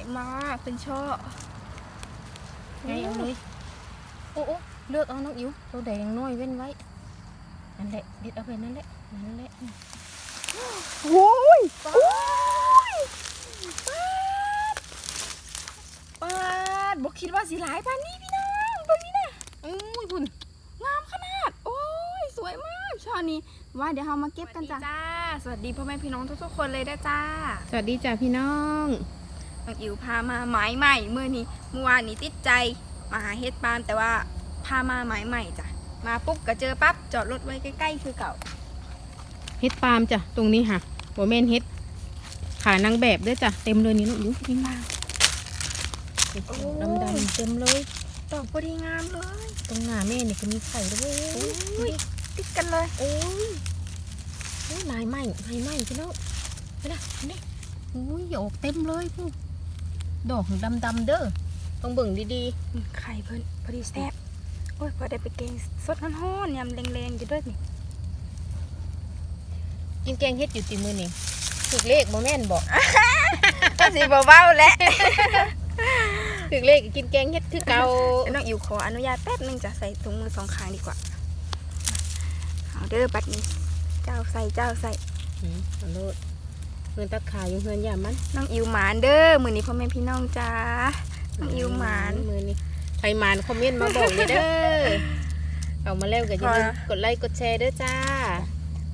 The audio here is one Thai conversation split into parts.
วยมากเป็นช่อไงเอาเลยโอ้โอ้เลือกเอาน้องอิ๋วตัวแดงน้อยเว้นไว้นั่นแหละเด็ดเอาไปนั่นแหละนั่นแหละโอ้ยโอ้ยปาดบอกคิดว่าสิหลายปานนี้พี่น้องตัวนี้นะอุ้ยคุณงามขนาด โอ้ยสวยมากช่อนี้ว่าเดี๋ยวเรามาเก็บกันจ้าจ้าสวัสดีพ่อแม่พี่น้องทุกๆคนเลยนะจ้า สวัสดีจ้าพี่น้อง น้องอิ๋วพามาหมายใหม่เมื่อนี้เมื่อวานนี้ติดใจมาหาเฮ็ดปานแต่ว่าพามาหมายใหม่จ้ะมาปุ๊บก็เจอปั๊บจอดรถไว้ใกล้ๆคือเก่าเฮ็ดปาล์มจ้ะตรงนี้ค่ะหัวแม่นเฮ็ดขานางแบบด้วยจ้ะเต็มเลยนี่น้องอิ๋วนี่มาดำดำๆเต็มเลยดอกพอดีงามเลย ตรงหน้าแม่นี่ก็มีไข่ด้วยอุ้ยติดกันเลยโอ้ยโอ้ยลายไหมลายไหมพี่น้องไปนะนี่อุ้ยออกเต็มเลยพู ดอกดำดำๆเด้อต้องเบิ่งดีไข่เพิ่นพอดีแซ่บโอ้ยพอได้ไปแกงสดร้อนๆยำแรงๆอยู่ด้วยนี่ๆกินแกงเฮ็ดอยู่ติมือนี่ถึกเลขบ่แม่นบอกก็สิเบาๆแหละถึกเลขกินแกงเฮ็ดคือเก่าน้องอิ๋วขออนุญาตแป๊บนึงจะใส่ถุงมือสองข้างดีกว่าเอาเด้อบัดนี้ เจ้าใส่เจ้าใส่อืมเอาโลด เงินตะขายอยู่เงินยามันน้องอิ๋วหมานเด้อมือนี้พ่อแม่พี่น้องจ้าน้องอิ๋วหมานมือนี่ใครหมานคอมเมนต์มาบอกเลยเด้อเอามาแล้วก็อย่าลืมค่ะกดไลค์กดแชร์เด้อจ้า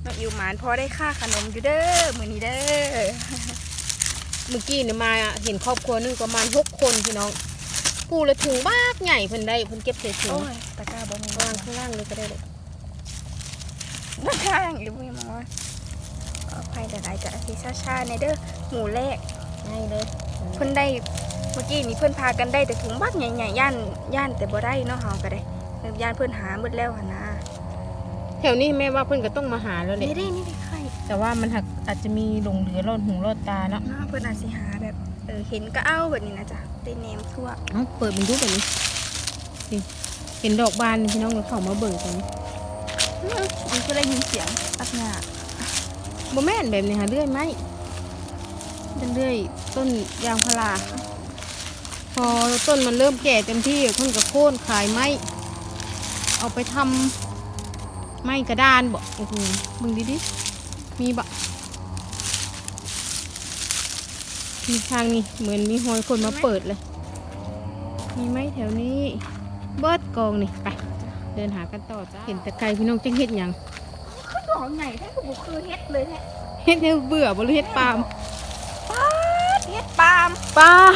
น้องอิ๋วหมานพอได้ค่าขนมอยู่เด้อมือนี้เด้อเมื่อกี้เนี่ยมาเห็นครอบครัวหนึงประมาณหกคนพี่น้องกูละถุงบากใหญ่เพิ่นได้เพิ่นเก็บใส่ถุงโอ้ยตะกร้าบ่มีวางข้างล่างเลยก็ได้เลยตะกร้าอย่างอิ๋วไม่มองว่าเอาไปแต่ได้จะอาทิชาๆในเด้อหมูแรกง่ายเลยเพิ่นได้เมื่อกี้นี่เพิ่นพากันได้แต่ถุงบักใหญ่ๆย่านย่านแต่บ่ได้เนาะเฮาก็ได้เออย่านเพิ่นหาหมดแล้วหั่นนะแถวนี้แม่ว่าเพิ่นก็ต้องมาหาแล้วแหละนี่ได้นี่ได้ไข่แต่ว่ามันหักอาจจะมีหลงเหลือรอดหูรอดตาเนาะเนาะเพิ่นอาจสิหาแบบเออเห็นก็เอาแบบนี้นะจ๊ะได้แนมทั่วเอ้าเปิดเป็นรูปแบบนี้นี่เห็นดอกบานนี่พี่น้องเราเข้ามาเบิ่งกันอื้อมันก็ได้ยินเสียงตักหญ้า บ่แม่นแบบนี้ค่ะเลื่อยไม้เลื่อยต้นยางพาราพอต้นมันเริ่มแก่เต็มที่เพิ่นก็โค่นขายไม้เอาไปทำไม้กระดานบ่โอ้โหมึงดิดิมีบะมีทางนี่เหมือนมีหอยคนมาเปิดเลย มีไหมแถวนี้ เบิดกองนี่ไป เดินหากันต่อจ้า เห็นต่ไกลพี่น้องจังเฮ็ดยัง อดอกใหญ่แท้คือบ่คือเฮ็ดเลยแท้เฮ็ดให้เบื่อบ่หรือเฮ็ดปาล์มป๊าดเฮ็ดปาล์มปาล์ม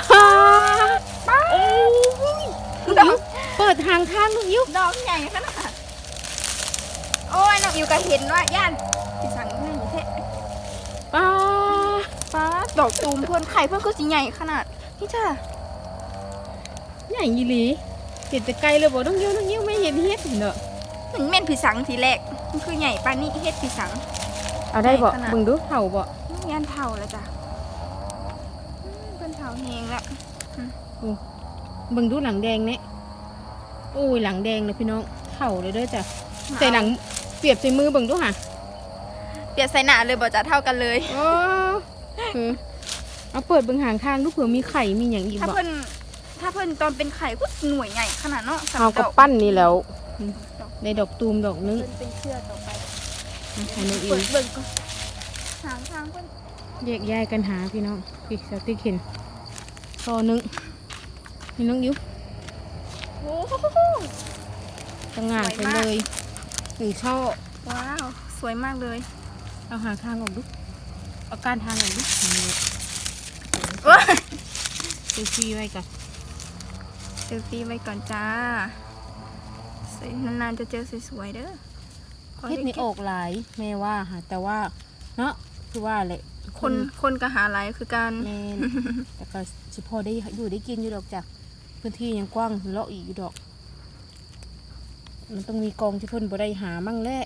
ป๊าดโอ้ยดอกเปิดทางทางลูกยิ้วดอกใหญ่ขนาดโอ้ยน้องอิวก็เห็นว่าย่านสิสั่งง่ายแท้ปาป๊าดดอกตูมเพิ่นไข่เพิ่นคือสิใหญ่ขนาดนี่จ้ะใหญ่ยีหลีเห็นแต่ไกลเลยบ่ต้องยิ้วต้องยิ้วไม่เห็นเฮ็ดเนอะมันแม่นผีสังทีแรก มันคือใหญ่ปานนี้เฮ็ดผีสัง เอาได้บ่ขนาดเบิ่งดูเห่าบ่ย่านเท่าแล้วจ้ะอืมเพิ่นเท่าแหงแล้วเบิ่งดูหลังแดงเนี่ยโอ้ยหลังแดงเลยพี่น้องเห่าเลยเด้อจ้ะใส่หลังเปรียบใส่มือเบิ่งดูห่ะเปลี่ยนใส่หน้าเลยบ่จะเท่ากันเลย โอ้เออเอาเปิดเบิ่งหางทางดูเผื่อมีไข่มีหยังอีกถ้าบ่เพิ่นถ้าเพิ่นตอนเป็นไข่ก็หน่วยใหญ่ขนาดเนาะสำหเฮารับกับดอกปั้นนี่แล้ว ในดอกตูมดอกนึงเพิ่นเป็นเชื่อต่อไปให้น้องอิเปิวดเบิ่งก่อนหางทางเพิ่นแยกย้ายกันหาพี่น้องพี่สาวติ๊กเห็นซอนึงนี่น้องยิ้วโอ้โหตั้งงานไปเลยหนึ่งช่อว้าว สวยมากเลยเอาหาทางออกดูเอาการทางออกดูโอ้ยซื้อฟรีไว้ก่อนเซลฟี่ไว้ก่อนจ้าส วยนานๆจะเจอสวยๆเด้อขอเฮ็ดให้นี่ออกหลายแม่ว่าค่ะแต่ว่าเนาะคือว่าแหละคนคนก็หาหลายคือการแมนแต่ก็สิพอได้อยู่ได้กินอยู่ดอกจ้ะพื้นที่ยังกว้างเลาะอีกอยู่ดอก มันต้องมีกองที่เพิ่นบ่ได้หามั่งแหละ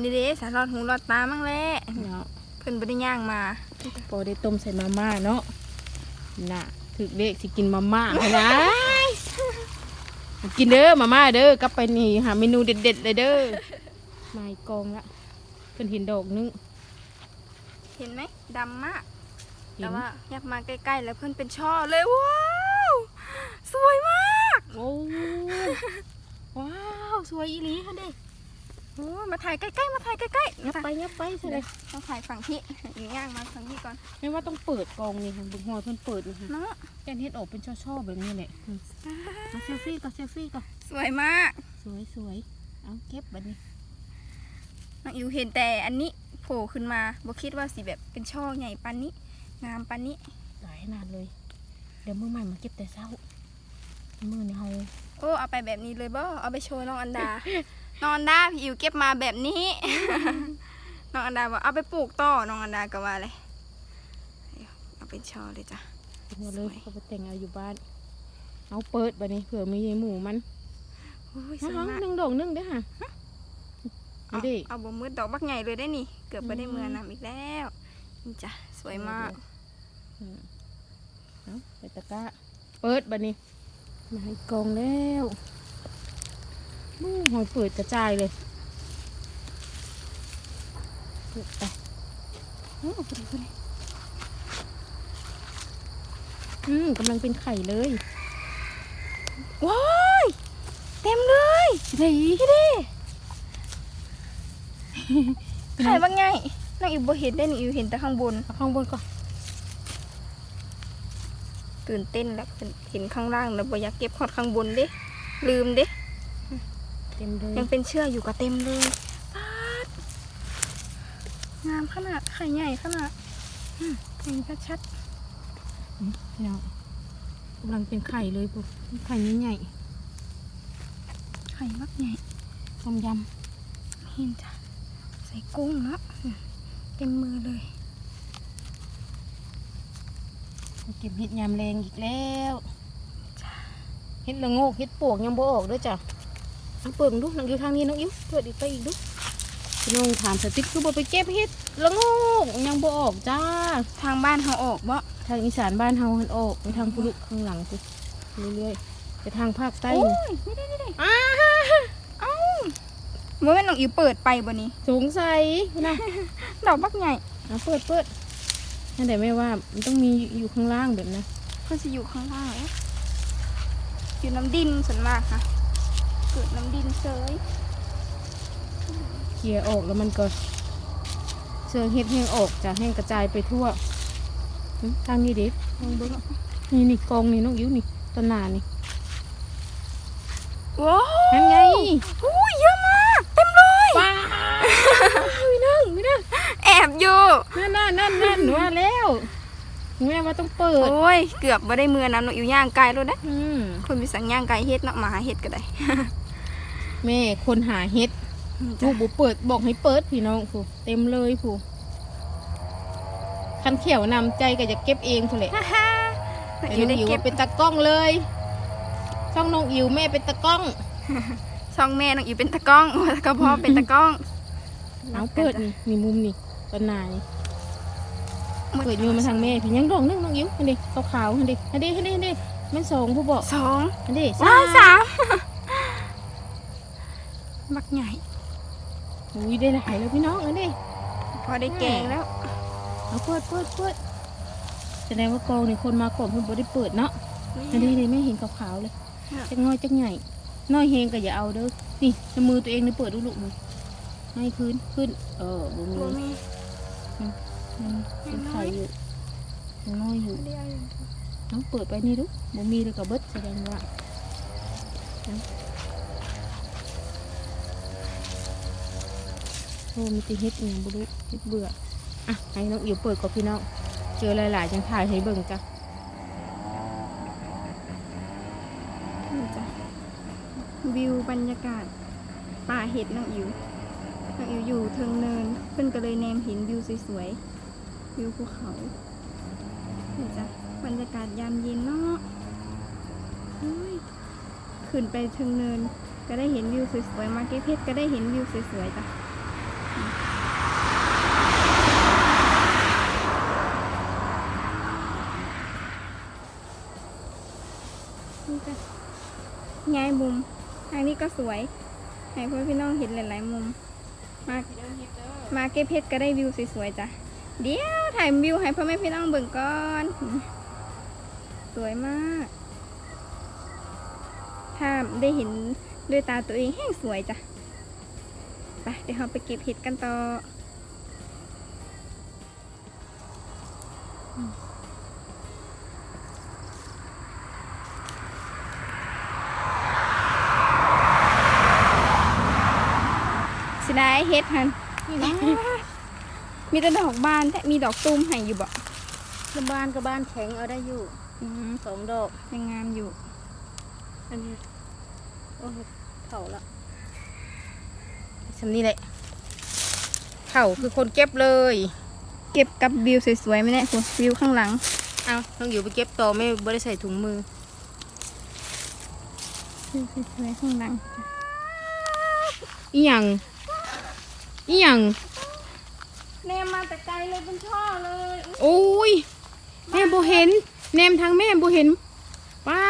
นี่เด้สารอดหูรอดตามั่งแหละเนาะเพิ่นบ่ได้ย่างมาพอได้ต้มใส่มาม่าเนาะน่ะถึกเด็กสิกินมาม่าให้นะ กินเด้อมาม่าเด้อกลับไปนี่หาเมนูเด็ดๆเลยเด้อมาอีกกองละเพิ่นเห็นดอกนึง เห็นไหมดำมาก เห็น แต่ว่าอยากมาใกล้ๆแล้วเพื่อนเป็นช่อเลยว้าวสวยมาก โอ้ว้าว สวยอีหลีค่ะเด้ โอ้มาถ่ายใกล้ๆ มาถ่ายใกล้ๆยับไปยับไปใช่เลเลยยต้องถ่ายฝั่งที่อยู่ย่างมาฝั่งที่ก่อน ไม่ว่าต้องเปิดกองนี่ค่ะบุกหอยเพิ่นเปิดนี่ค่ะเนาะแกนเฮ็ดออกเป็นช่อๆแบบนี้แหละอืมมาเซลฟี่ก็เซลฟี่ก็สวยมาก สวยสวยเอาเก็บบัดนี้น้องอิวเห็นแต่อันนี้โผล่ขึ้นมาบ่คิดว่าสิแบบเป็นช่อใหญ่ปันนี้ งามปันนี้หลายขนาดเลย เดี๋ยวมือใหม่มาเก็บแต่เช้า มือนี่เฮาโอ้เอาไปแบบนี้เลยบ่เอาไปโชว์น้องอันดา น้องอันดาพี่อิวเก็บมาแบบนี้ น้องอันดาบอกเอาไปปลูกต่อน้องอันดาก็ว่าเลยเอาเป็นช่อเลยจ้ะเก็บมาเลยสวยก็ไปแต่งเอาอยู่บ้าน เอาเปิดบัดนี้เผื่อมีหมูมันโอ้ยสน้วยองมากหนึ่งดอกหนึ่งเด้อค่ะเอานี่ดิเอาบ่มืดดอกบักใหญ่เลยได้นี่ เกือบไปได้อืมเมือนำอีกแล้วนี่จ้ะสวยมากอืมเอาไปตะกร้าเปิดบัดนี้มาให้กองแล้ว มู้หอยเปิดกระจายเลยเปิดไปโอ้พอดีพอดีอืมกำลังเป็นไข่เลยว้ายเต็มเลยดีพี่ดิไข่บักใหญ่น้องอิวบ่เห็นได้นี่อิวเห็นแต่ข้างบนเอาข้างบนก่อนตื่นเต้นแล้วเห็นเห็นข้างล่างแล้วบ่อยากเก็บขอดข้างบนเด้ลืมเด้ เต็มเลยยังเป็นเชื่อกอยู่กับเต็มเลยปาดงามขนาดไข่ใหญ่ขนาดอืมเห็นชัดพี่น้องกำลังเป็นไข่เลยปุ๊บไข่ใหญ่ๆไข่บักใหญ่ๆต้มยเห็นจ้ะใส่กุ้งเนาะอืมเต็มมือเลยำเก็บเห็ดยามแรงอีกแล้วเห็ดละโงกเห็ดปวกยังบ่ออกด้วยจ้ะ เอาเปิดดูน้องอิวทางนี้น้องอิวเปิดอีกไปอีกดูพี่น้องถามสติ๊กคือบ่ไปเก็บเห็ดละโงกยังบ่ออกจ้า ทางบ้านเขาออกบ่ทางอีสานบ้านเฮาหันออกไปทางพุลุข้างหลังสิเรื่อยๆไปทางภาคใต้โอ้นี่ยนี่ได้นี่ได้อ้าเอ้าเมื่อแม่นน้องอิวเปิดไปบ่นี้สงสัยนะดอกบักใหญ่เอาเปิดเปิดนั่นแต่ไม่ว่ามันต้องมีอยู่ข้างล่างแบบนะเพิ่นสิอยู่ข้างล่างเอ๊ะอยู่น้ำดินส่วนมากค่ะ เกิดน้ำดินเซยเคลียร์ออกแล้วมันก็เชิงเห็ดแห้งออกจะแห้งกระจายไปทั่วหึทางนี้ดิลองดูเนาะนี่นี่กองนี่น้องอิ๋วนี่ต้นหนานี่ว้าวนั่นไงอุ้ยเยอะมากเต็มเลยว้าวไม่นั่งไม่นั่งแอบอยู่นั่นนั่นนั่นนั่นว่าแล้วแม่ว่าต้องเปิด โอ้ย เกือบบ่ได้มือน้ำน้องอิวย่างไกลแล้วนะอืมคนมีสั่งย่างไกลเฮ็ดเนาะมาหาเฮ็ดก็ได้ แม่คนหาเห็ดลูกบุเปิดบอกให้เปิดพี่น้องผู้เต็มเลยผู้คันเขียวนำใจก็จะเก็บเองผู้แหละฮ่าฮ่าน้องแต่อิวน้ได้องอิ๋วเก็บเป็นตากล้องเลยช่องน้องอิ๋วแม่เป็นตากล้องช่องแม่น้องอิวเป็นตะกล้องก็พ่อเป็นตะกล้องเอาเปิดนี่มีมุมนี่ต้นนานี่เปิดโยนมาทางแม่พี่ยังดอกนึงน้องอิ๋วอันนี้ขาวๆอันนี้อันนี้อันนี้อันนี้มันสองผู้บอกสองอันนี้ว้าวสาม บักใหญ่อุ้ยได้หลายแล้วพี่น้องอันนี้พอได้แกงแล้วเอาเปิดเปิดเปิดแสดงว่ากองนี่คนมาก่อนเพิ่นบ่ได้เปิดเนาะอันนี้เลยแม่เห็นขาวๆเลยค่ะจักน้อยจักใหญ่น้อยเฮงก็อย่าเอาเด้อนี่ในมือตัวเองนี่เปิดดูลูกมือให้พื้นขึ้น เออบ่มีบ่มีมันเป็นไข่อยู่ยังน้อยอยู่เดียวอยู่น้องเปิดไปนี่ดูบ่มีเลยกับเบิดแสดงว่า โอ้มีติเฮ็ดอหย่างบ่รู้เฮ็ดเบื่อ อะให้น้องอิ๋วเปิดกับพี่น้อง เจอหลายๆจังถ่ายให้เบิ่งจ้ะนี่จ้ะวิวบรรยากาศป่าเห็ดน้องอิ๋วน้องอิ๋วอยู่เทิงเนินเพิ่นก็เลยแนมห็นวิวสวยๆ วิวภูเขานี่จ้ะบรรยากาศยามเย็นเนาะเฮ้ยขึ้นไปเทิงเนินก็ได้เห็นวิวสวยๆ มาเก็ตเพชรก็ได้เห็นวิวสวยๆจ้ะ นี่จ้ะย้ายมุม ทางนี้ก็สวย ให้พ่อพี่น้องเห็นหลาย ๆ มุม มามาเก็ตเพชรก็ได้วิวสวย ๆ จ้ะ เดี๋ยวถ่ายวิวให้พ่อแม่พี่น้องเบิ่งก่อน สวยมาก ถ้าได้เห็นด้วยตาตัวเองแห้งสวยจ้ะ ไปเดี๋ยวเราไปเก็บเห็ดกันต่ออสิได้เห็ดหันนี่นะมีแต่ดอกบานแต่มีดอกตูมให้อยู่บ่บ้านกับบ้านแข็งเอาได้อยู่อืมสองดอกยังงามอยู่ อันนี้ โอ้ยเข่าละ สำนี่แหละเข่าคือคนเก็บเลย เก็บกับวิวสวยๆไม่แน่คุณวิวข้างหลัง เอาต้องอยู่ไปเก็บต่อไม่ไม่ได้ใส่ถุงมือวิวสวยๆข้างหลังอีหยังอีหยังแนมมาแต่ไกลเลยเป็นช่อเลยโอ้ยแม่โบเห็น แนมทางแม่โบเห็นป้า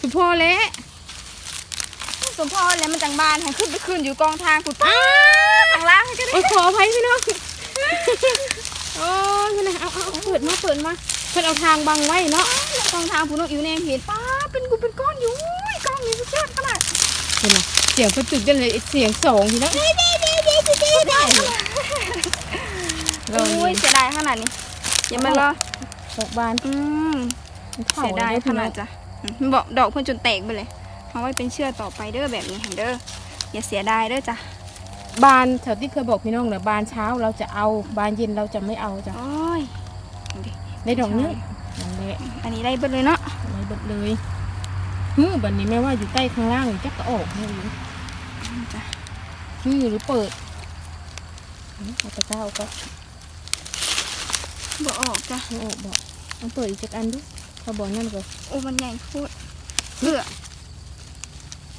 สุพอแล้ว สมพรแล้วมันจังบานให้ขึ้นไปขึ้นอยู่กองทางคุณป้าข้างล่างก็ได้โอ้ยขออภัยพี่น้องโอ้ยพี่นะเอาเอาเอาเปิดมาเปิดมาเพิ่นเอาทางบังไว้เนาะกองทางผู้น้องอิวแนมเห็นป้าเป็นกูเป็นก้อนอยู่อุ้ยกล้องนี้สุดยอดขนาดเห็นไหมเสียงกระตุกจังเลยเสียงสองทีนะเด้เด้เด้เด้เด้เด้เด้เราอุ้ยเสียดายขนาดนี้อย่ามารอดอกบานอืมเข่าเสียดายได้ขนาดจ้ะอืมบอกดอกเพิ่นจนแตกไปเลย เอาไว้เป็นเชื่อต่อไปเด้อแบบนี้เห็นเด้ออย่าเสียดายเด้อจ้ะบานแถวที่เคยบอกพี่น้องนะบานเช้าเราจะเอาบานเย็นเราจะไม่เอาจ้ะโอ้ยดูดิได้ดอกนี้นั่นแหละอันนี้ได้เบิดเลยเนาะอะไรเบิดเลยฮือบันนี้แม่ว่าอยู่ใต้ข้างล่างอยู่จักก็ออกนี่อยู่จ้ะฮือหรือเปิดอืมเอาตะกร้าเอาก็บ่ออกจ้ะเอาออกบอกเอาเปิดอีกจักอันดูเขาบอกนั่นก็โอ้มันใหญ่โคตรเพื่อ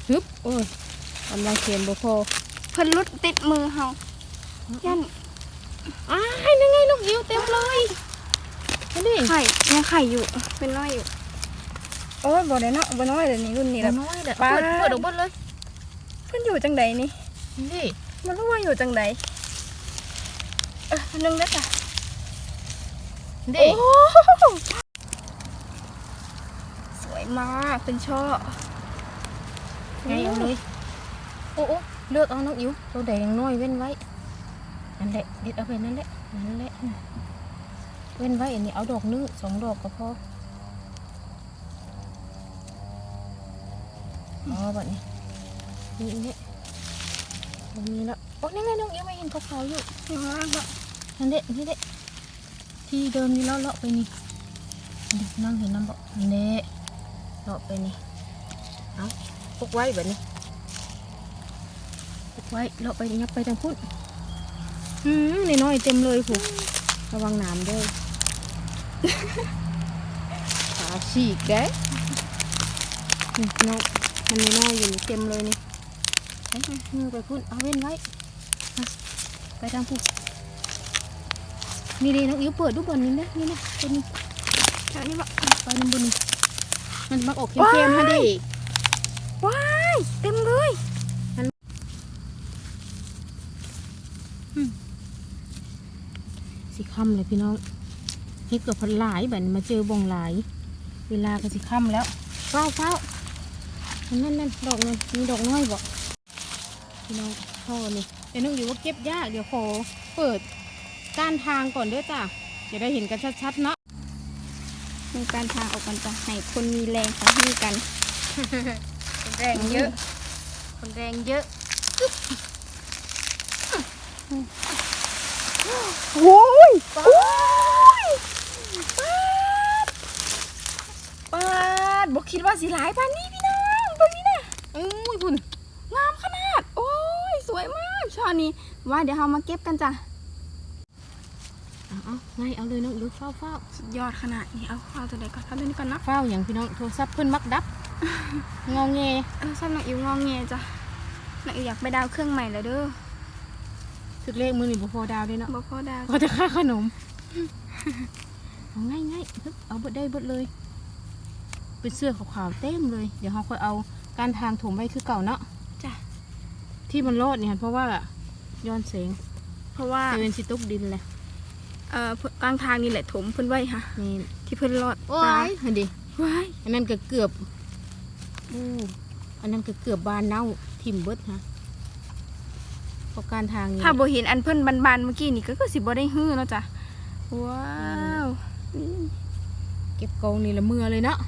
ฮึบโอ้ยกำลังเขียนบ่พอเพิ่นลุดติดมือเฮายันอ้ายนั่นไงลูกยิวเต็มเลยนั่นดิไข่ยังไข่อยู่ เป็นน้อยอยู่ โอ้ยบ่ได้เนาะบ่น้อยเดี๋ยวนี้รุ่นนี้นี่แล้ละวน้อยเด้อปาดเปิดเปิดออกเบดเลย เพิ่นอยู่จังใดนี่นี่ดิมันรู้ว่าอยู่จังใดเออนึงได้อจ้ะนี่โอ้สวยมากเป็นช่อ ไงเอาเลยโอ้โอ้เลือกเอาน้องอิ๋วตัวแดงน้อยเว้นไว้นั่นแหละเด็ดเอาไปนั่นแหละนั่นแหละเว้นไว้อันนี้เอาดอกนึงสองดอกก็พออ๋อแบบนี้นี่นี่ตรงนี้แล้วโอ้นี่ไงน้องอิ๋วไม่เห็นขาวๆอยู่ข้างล่างเนาะนั่นเด็นี่เด็ที่เดิมนี่เลาะเลาะไปนี่นี่นั่งเห็นน้ำบ่นี่เด็เลาะไปนี่เอา พกไว้แบบนี้พกไว้เลาไปยับไปทางพุ่นอืมในน้อยเต็มเลยผูกระวังน้ำด้วยขาฉีกได้นี่น้องมันในน้อยอยู่นี่เต็มเลยนี่ไปมือไปพุ่นเอาเว้นไว้ ไปทางพุ่นนี่ดีน้องอิ๋วเปิดดูบนนี้นะนี่นะเป็นแถวนี้บ่ไปน้ำบนมันมักออกเข้มๆฮะดิ ว้ายเต็มเลยสีค่ำเลยพี่น้องเฮ็ดกับพันหลายแบบมาเจอบองหลาย เวลาก็สีค่ำแล้วเฝ้าเฝ้านั่นนั่นนั่นดอกนึงมีดอกน้อยบอกพี่น้องพ่อนี่เดี๋ยวน้องอิ๋วว่าเก็บยากเดี๋ยวขอเปิดก้านทางก่อนด้อจ้ะจะได้เห็นกันชัดๆเนาะมีการทางออกกันจ้ะให้คนมีแรงสามีกัน แรงเยอะ คนแรงเยอะโอ้ยโอ้ยปาดปาดบอกคิดว่าสิหลายปานนี้พี่น้องตรงนี้นะอุ้ยคุณงามขนาด โอ้ย สวยมากช่อนี้ ว่าเดี๋ยวเรามาเก็บกันจ้ะเอาเอาไงเอาเลยน้องอิ๋วเฝ้าเฝ้าสุดยอดขนาดนี้เอาเอาตัวไหนก่อนเอาตัวนี้ก่อนนะเฝ้าอย่างพี่น้องโทรศัพท์เพิ่นมักดับ งอแงเออสั้นน้องอิวงองแงจ้ะน้องอิวอยากไปดาวเครื่องใหม่แล้วเด้อถึกเลขมือนี่บ่พอดาวเลยเนาะบ่พอดาวพอจะค่าขนมเอาง่ายง่ายๆฮึบเอาเบิดได้เบิดเลย เป็นเสื้อขาวๆเต็มเลย เดี๋ยวเราค่อยเอาการทางถมไว้คือเก่าเนาะจ้ะที่มันรอดเนี่ยเพราะว่าย้อนแสงเพราะว่าจะเป็นสิตุกดินแหละเอ่อกลางทางนี่แหละถมเพิ่นไว้ค่ะนี่ที่เพิ่นรอดโอ้ปลายหันดิว้ายอันนั้นก็เกือบ อู้อันนั้นก็เกือบบานเน่าทิ่มเบิดฮะเพราะการทางนี้ถ้าบ่เห็นอันเพิ่นบานๆเมื่อกี้นี่ก็คือสิบ่ได้ฮื้อเนาะจ้ะว้าวนี่เก็บกองนี่ละเมื่อเลยเนาะ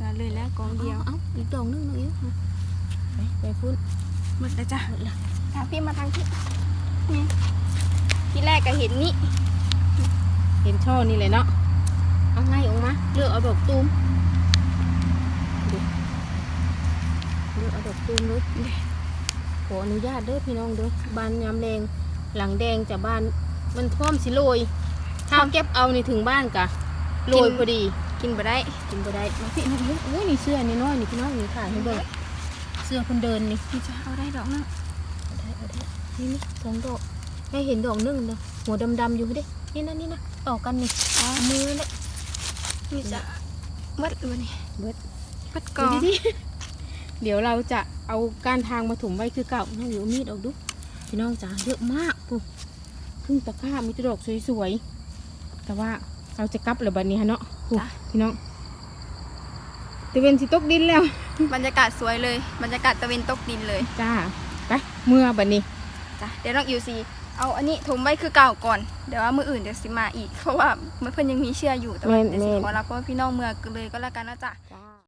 มาเลยแล้วกองเดียวเอาเอาอีกดอกหนึงหน่อยมาไปไปพุ่นหมดแล้วจ้ะหมดละทางพี่มาทางที่นี่ที่แรกก็เห็นนี่เห็นช่อนี่เลยเนาะเอาไงออกมาเลือกเอาดอกตูมดูเลือกเอาดอก ตูมเลยขออนุญาตเด้อพี่น้องเด้อบานยามแดงหลังแดงจากบ้านมันพร้อมสิโรยถ้าเก็บเอานี่ถึงบ้านกะโรยพอดีกินบ่ได้กินไปได้มาพี่มาพี่โอ้ยนี่เสื้อนี่น้อยนี่พี่น้องนี่ถ่ายให้เบิ่งเสื้อคนเดินนี่นี่จะเอาได้ดอกนึงเอาได้เอาได้นี่นี่สองดอกให้เห็นดอกหนึงเด้อหัวดำๆอยู่เด้นี่นะนี่นะต่อกันนี่อ๋อเอามือเลยนี่จะเบิดเลยนี่เบิดเบิดกองดูดิเดี๋ยวเราจะ เอาการทางมาถมไว้คือเก่าน้องอยู่เอามีดออกดูพี่น้องจ๋าเยอะมากปุ๊บครึ่งตะกร้ามีแต่ดอกสวยๆแต่ว่าเราจะกลับเลยบัดนี้ฮะเนาะปุ๊บพี่น้องตะเวนสิตกดินแล้ว บรรยากาศสวยเลย บรรยากาศตะเวนตกดินเลยจ้าไปเมื่อบัดนี้จ้ะเดี๋ยวน้องอิวซีเอาอันนี้ถมไว้คือเก่าก่อนเดี๋ยวว่ามืออื่นเดี๋ยวสิมาอีกเพราะว่าเมื่อเพิ่นยังมีเชื่ออยู่แต่ว่าแม่นเดี๋ยวสิแม่นขอรับเพราะว่าพี่น้องเมืองกันเลยก็แล้วกันนะจ๊ะจ้า